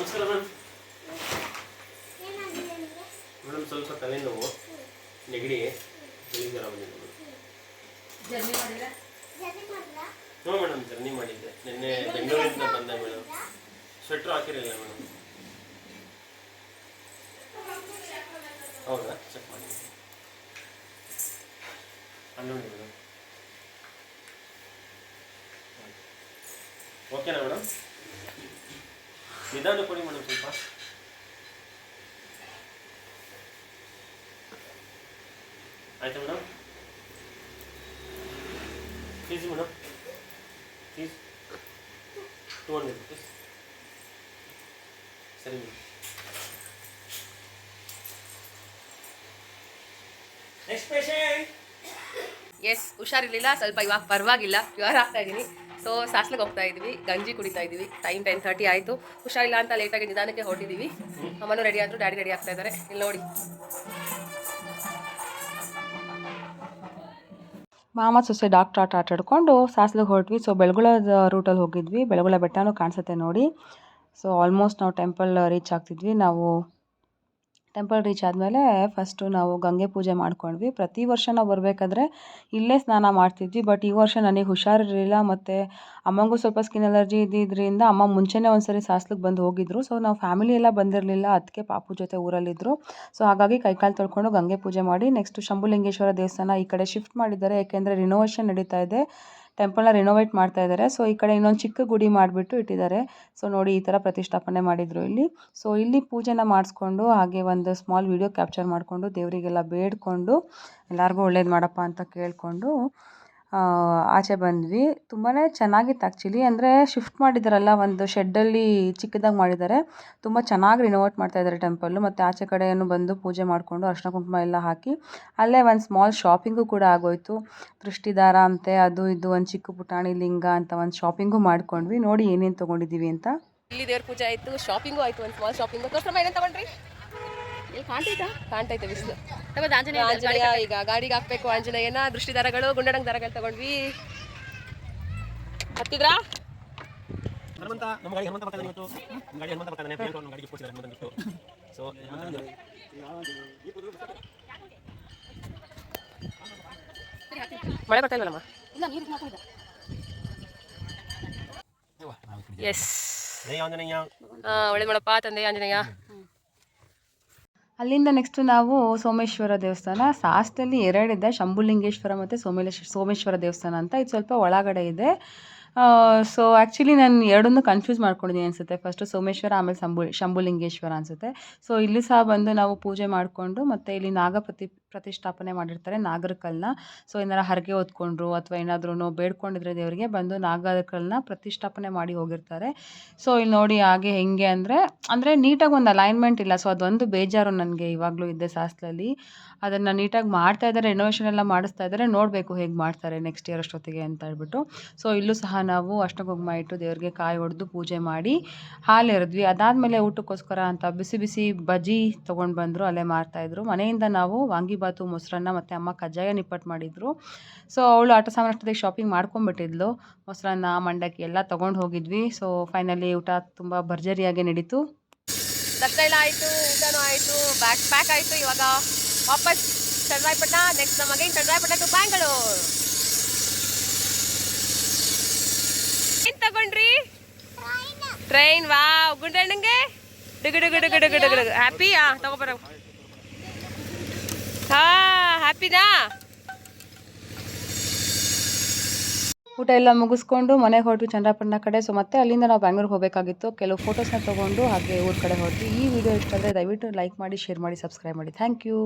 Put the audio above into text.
ನಮಸ್ಕಾರ ma'am. Madam ಸ್ವಲ್ಪ ತಲೆನೋವು. ನೆಗಡಿ. ಬೆಳಿಗ್ಗೆ ಜ್ವರ ಬಂದಿದೆ ಹ್ಞೂ ಮೇಡಮ್ ಜರ್ನಿ ಮಾಡಿದ್ದೆ. ನಿನ್ನೆ ಬೆಂಗಳೂರಿಂದ ಬಂದೆ ಮೇಡಮ್. ಸ್ವೆಟ್ರ್ ಹಾಕಿರಲಿಲ್ಲ ಮೇಡಮ್. ಹೌದಾ? ಚೆಕ್ ಮಾಡಿ. ಹನ್ನೊಂದು ಮೇಡಮ್. ಓಕೆನಾ ಮೇಡಮ್? ನಿಧಾನ ಕೊಡಿ ಮೇಡಮ್ ಸ್ವಲ್ಪ. ಆಯ್ತಾ madam? Fees madam. Fees two hundred rupees ಸರಿ ಮೇಡಮ್. ಎಸ್ ಹುಷಾರಿರ್ಲಿಲ್ಲ. ಸ್ವಲ್ಪ ಇವಾಗ ಪರವಾಗಿಲ್ಲ. ಕ್ಯೂರ್ ಆಗ್ತಾ ಇದ್ದೀನಿ. ಸೊ ಸಾಸ್ಲಿಗೆ ಹೋಗ್ತಾ ಇದ್ವಿ, ಗಂಜಿ ಕುಡಿತಾ ಇದ್ವಿ ಟೈಮ್ ಟೆನ್ ತರ್ಟಿ ಆಯಿತು. ಹುಷಾರಿಲ್ಲ ಅಂತ ಲೇಟಾಗಿ ನಿಧಾನಕ್ಕೆ ಹೊರಟಿದ್ದೀವಿ ಅಮ್ಮನೂ ರೆಡಿ ಆದರೂ ಡ್ಯಾಡಿ ರೆಡಿ ಆಗ್ತಾ ಇದ್ದಾರೆ ಇಲ್ಲಿ ನೋಡಿ. ಮಾಮ ಸೊಸೆ ಡಾಕ್ಟ್ರ್ ಆಟ ಆಟ ಆಡ್ಕೊಂಡು ಸಾಸ್ಲಿಗೆ ಹೊರಟ್ವಿ. ಸೊ ಬೆಳಗುಳದ ರೂಟಲ್ಲಿ ಹೋಗಿದ್ವಿ. ಬೆಳಗುಳ ಬೆಟ್ಟನೂ ಕಾಣಿಸುತ್ತೆ ನೋಡಿ. ಸೊ ಆಲ್ಮೋಸ್ಟ್ ನಾವು ಟೆಂಪಲ್ ರೀಚ್ ಆಗ್ತಿದ್ವಿ. ನಾವು ಟೆಂಪಲ್ ರೀಚ್ ಆದಮೇಲೆ ಫಸ್ಟು ನಾವು ಗಂಗೆ ಪೂಜೆ ಮಾಡ್ಕೊಂಡ್ವಿ. ಪ್ರತಿ ವರ್ಷ ನಾವು ಬರಬೇಕಾದ್ರೆ ಇಲ್ಲೇ ಸ್ನಾನ ಮಾಡ್ತಿದ್ವಿ. ಬಟ್ ಈ ವರ್ಷ ನನಗೆ ಹುಷಾರಿರಲಿಲ್ಲ ಮತ್ತು ಅಮ್ಮಂಗೂ ಸ್ವಲ್ಪ ಸ್ಕಿನ್ ಅಲರ್ಜಿ ಇದ್ದಿದ್ದರಿಂದ ಅಮ್ಮ ಮುಂಚೆನೇ ಒಂದು ಸರಿ ಸಾಸ್ಲಿಗೆ ಬಂದು ಹೋಗಿದ್ರು. ಸೊ ನಾವು ಫ್ಯಾಮಿಲಿ ಎಲ್ಲ ಬಂದಿರಲಿಲ್ಲ. ಅದಕ್ಕೆ ಪಾಪು ಜೊತೆ ಊರಲ್ಲಿದ್ದರು ಸೊ ಹಾಗಾಗಿ ಕೈಕಾಲು ತೊಳ್ಕೊಂಡು ಗಂಗೆ ಪೂಜೆ ಮಾಡಿ ನೆಕ್ಸ್ಟು ಶಂಭುಲಿಂಗೇಶ್ವರ ದೇವಸ್ಥಾನ ಈ ಕಡೆ ಶಿಫ್ಟ್ ಮಾಡಿದ್ದಾರೆ. ಏಕೆಂದರೆ ರಿನೋವೇಷನ್ ನಡೀತಾ ಇದೆ. ಟೆಂಪಲ್ನ ರಿನೋವೇಟ್ ಮಾಡ್ತಾ ಇದ್ದಾರೆ ಸೊ ಈ ಕಡೆ ಇನ್ನೊಂದು ಚಿಕ್ಕ ಗುಡಿ ಮಾಡಿಬಿಟ್ಟು ಇಟ್ಟಿದ್ದಾರೆ ಸೊ ನೋಡಿ ಈ ಥರ ಪ್ರತಿಷ್ಠಾಪನೆ ಮಾಡಿದರು ಇಲ್ಲಿ. ಸೊ ಇಲ್ಲಿ ಪೂಜೆನ ಮಾಡಿಸ್ಕೊಂಡು ಹಾಗೆ ಒಂದು ಸ್ಮಾಲ್ ವಿಡಿಯೋ ಕ್ಯಾಪ್ಚರ್ ಮಾಡಿಕೊಂಡು ದೇವರಿಗೆಲ್ಲ ಬೇಡ್ಕೊಂಡು ಎಲ್ಲರಿಗೂ ಒಳ್ಳೇದು ಮಾಡಪ್ಪ ಅಂತ ಕೇಳಿಕೊಂಡು ಆಚೆ ಬಂದ್ವಿ. ತುಂಬಾ ಚೆನ್ನಾಗಿತ್ತು ಆ್ಯಕ್ಚುಲಿ ಅಂದರೆ ಶಿಫ್ಟ್ ಮಾಡಿದ್ದಾರಲ್ಲ ಒಂದು ಶೆಡ್ಡಲ್ಲಿ ಚಿಕ್ಕದಾಗಿ ಮಾಡಿದ್ದಾರೆ ತುಂಬ ಚೆನ್ನಾಗಿ ರಿನೋವೇಟ್ ಮಾಡ್ತಾ ಇದ್ದಾರೆ ಟೆಂಪಲ್ಲು ಮತ್ತು ಆಚೆ ಕಡೆಯನ್ನು ಬಂದು ಪೂಜೆ ಮಾಡಿಕೊಂಡು ಅರ್ಶಿನ ಕುಂಕುಮ ಎಲ್ಲ ಹಾಕಿ, ಅಲ್ಲೇ ಒಂದು ಸ್ಮಾಲ್ ಶಾಪಿಂಗು ಕೂಡ ಆಗೋಯ್ತು. ದೃಷ್ಟಿದಾರ ಅಂತೆ, ಅದು ಇದು, ಒಂದು ಚಿಕ್ಕ ಪುಟಾಣಿ ಲಿಂಗ ಅಂತ ಒಂದು ಶಾಪಿಂಗು ಮಾಡ್ಕೊಂಡ್ವಿ. ನೋಡಿ ಏನೇನು ತೊಗೊಂಡಿದ್ದೀವಿ ಅಂತ. ಇಲ್ಲಿ ದೇವ್ರ ಪೂಜೆ ಆಯಿತು ಶಾಪಿಂಗು ಆಯಿತು, ಒಂದು ಸ್ಮಾಲ್ ಶಾಪಿಂಗು ಏನೇನು ತಗೊಂಡ್ರಿ. ಕಾಣ್ತೈತಾ ಕಾಣ್ತೈತೆ ಬಿಸಿಲು ಆಂಜನೇಯ ಆಂಜನೇಯ ಈಗ ಗಾಡಿಗೆ ಹಾಕ್ಬೇಕು. ಆಂಜನೇಯನ ದೃಷ್ಟಿ ದರಗಳು ಗುಂಡಡಂಗ್ ದರಗಳು ತಗೊಂಡ್ವಿ. ಹತ್ತಿದ್ರಾ? ಹನುಮಂತ ನಮ್ಮ ಗಾಡಿ ಹನುಮಂತ ಬರ್ತಾನೆ ಇವತ್ತು. ನಮ್ಮ ಗಾಡಿ ಹನುಮಂತ ಬರ್ತಾನೆ ಪ್ರಿಯಾಂಕ ನಮ್ಮ ಗಾಡಿಗೆ ಕೊಡ್ಸಿದ್ದಾರೆ ಹನುಮಂತ ಬಿಟ್ಟು ಸೊ ಮಳೆ ಬರ್ತಾ ಇಲ್ವಲ್ಲಮ್ಮ? ಎಸ್ ಜೈ ಆಂಜನೇಯ. ಒಳ್ಳೆ ಮಾಡಪ್ಪ ತಂದೆ ಆಂಜನೇಯ. ಅಲ್ಲಿಂದ ನೆಕ್ಸ್ಟು ನಾವು ಸೋಮೇಶ್ವರ ದೇವಸ್ಥಾನ ಸಾಸ್ಲಲ್ಲಿ ಎರಡಿದೆ, ಶಂಭುಲಿಂಗೇಶ್ವರ ಮತ್ತು ಸೋಮೇಶ್ವರ ಸೋಮೇಶ್ವರ ದೇವಸ್ಥಾನ ಅಂತ. ಇದು ಸ್ವಲ್ಪ ಒಳಗಡೆ ಇದೆ. ಸೊ ಆ್ಯಕ್ಚುಲಿ ನಾನು ಎರಡನ್ನೂ ಕನ್ಫ್ಯೂಸ್ ಮಾಡ್ಕೊಂಡಿದ್ದೀನಿ ಅನಿಸುತ್ತೆ. ಫಸ್ಟು ಸೋಮೇಶ್ವರ, ಆಮೇಲೆ ಶಂಭು, ಶಂಭುಲಿಂಗೇಶ್ವರ ಅನಿಸುತ್ತೆ. ಸೊ ಇಲ್ಲಿ ಸಹ ಬಂದು ನಾವು ಪೂಜೆ ಮಾಡಿಕೊಂಡು ಮತ್ತು ಇಲ್ಲಿ ನಾಗ ಪ್ರತಿ ಪ್ರತಿಷ್ಠಾಪನೆ ಮಾಡಿರ್ತಾರೆ ನಾಗರಕಲ್ನ. ಸೊ, ಏನಾರ ಹರಕೆ ಹೊತ್ಕೊಂಡ್ರು ಅಥವಾ ಏನಾದ್ರೂ ಬೇಡ್ಕೊಂಡಿದ್ರೆ ದೇವರಿಗೆ ಬಂದು ನಾಗರಕಲ್ನ ಪ್ರತಿಷ್ಠಾಪನೆ ಮಾಡಿ ಹೋಗಿರ್ತಾರೆ. ಸೊ, ಇಲ್ಲಿ ನೋಡಿ ಹಾಗೆ ಹೆಂಗೆ ಅಂದರೆ ಅಂದರೆ ನೀಟಾಗಿ ಒಂದು ಅಲೈನ್ಮೆಂಟ್ ಇಲ್ಲ. ಸೊ, ಅದೊಂದು ಬೇಜಾರು ನನಗೆ ಇವಾಗಲೂ ಇದ್ದೆ ಸಾಸ್ಲಲ್ಲಿ. ಅದನ್ನು ನೀಟಾಗಿ ಮಾಡ್ತಾ ಇದ್ದಾರೆ ರೆನೋವೇಷನ್ ಎಲ್ಲ ಮಾಡಿಸ್ತಾ ಇದ್ದಾರೆ, ನೋಡಬೇಕು ಹೇಗೆ ಮಾಡ್ತಾರೆ ನೆಕ್ಸ್ಟ್ ಇಯರ್ ಅಷ್ಟೊತ್ತಿಗೆ ಅಂತ ಹೇಳ್ಬಿಟ್ಟು. ಸೊ, ಇಲ್ಲೂ ಸಹ ನಾವು ಅಷ್ಟ ಗುಗ್ಮ ಇಟ್ಟು ದೇವರಿಗೆ ಕಾಯಿ ಹೊಡೆದು ಪೂಜೆ ಮಾಡಿ ಹಾಲು ಎರೆದ್ವಿ. ಅದಾದಮೇಲೆ ಊಟಕ್ಕೋಸ್ಕರ ಅಂತ ಬಿಸಿ ಬಿಸಿ ಬಜ್ಜಿ ತೊಗೊಂಡು ಬಂದರು, ಅಲ್ಲೇ ಮಾರ್ತಾಯಿದ್ರು ಮನೆಯಿಂದ ನಾವು ವಾಂಗಿಬಾತು ಮೊಸರನ್ನ ಮತ್ತು ಅಮ್ಮ ಕಜ್ಜಾಯ ನಿಪ್ಪಟ್ಟು ಮಾಡಿದ್ರು. ಸೊ ಅವಳು ಆಟ ಸಾಮಾನು ಅಷ್ಟೊತ್ತಿಗೆ ಶಾಪಿಂಗ್ ಮಾಡ್ಕೊಂಬಿಟ್ಟಿದ್ಲು ಮೊಸರನ್ನ ಮಂಡಕ್ಕಿ ಎಲ್ಲ ತೊಗೊಂಡು ಹೋಗಿದ್ವಿ. ಸೊ ಫೈನಲಿ ಊಟ ತುಂಬ ಭರ್ಜರಿಯಾಗಿ ನಡೀತು. ಎಲ್ಲ ಆಯಿತು ಊಟನೂ ಆಯಿತು ಬ್ಯಾಕ್ ಪ್ಯಾಕ್ ಆಯಿತು ಇವಾಗ. ವಾಪಸ್ ಚಂದ್ರಾಯಪಟ್ಟಣ ನೆಕ್ಸ್ಟ್ ನಮಗೆ ಚಂದ್ರಾಯಪಟ್ಟಣ ಟು ಬ್ಯಾಂಗ್ಳೂರು ಏನು ತಗೊಂಡ್ರಿ? ಟ್ರೈನ್ ವಾ? ಗುಂಡಣ್ಣಂಗೆ ಡುಗು ಡಿಗು ಡಿಗು ಡಿಗು ಡಿಗು ಡುಗು. ಹ್ಯಾಪಿ ಆ ತಗೋಬರ ಹಾ ಹ್ಯಾಪಿನಾ ಊಟ ಎಲ್ಲ ಮುಗಿಸ್ಕೊಂಡು ಮನೆಗೆ ಹೊರಟು ಚಂದ್ರಪಟ್ಟಣ ಕಡೆ. ಸೊ ಮತ್ತೆ ಅಲ್ಲಿಂದ ನಾವು ಬ್ಯಾಂಗ್ಳೂರ್ಗೆ ಹೋಗಬೇಕಾಗಿತ್ತು. ಕೆಲವು ಫೋಟೋಸ್ನ ತೊಗೊಂಡು ಹಾಗೆ ಊರ ಕಡೆ ಹೊರಟು. ಈ ವಿಡಿಯೋ ಇಷ್ಟ ಆದರೆ ದಯವಿಟ್ಟು ಲೈಕ್ ಮಾಡಿ ಶೇರ್ ಮಾಡಿ ಸಬ್ಸ್ಕ್ರೈಬ್ ಮಾಡಿ. Thank you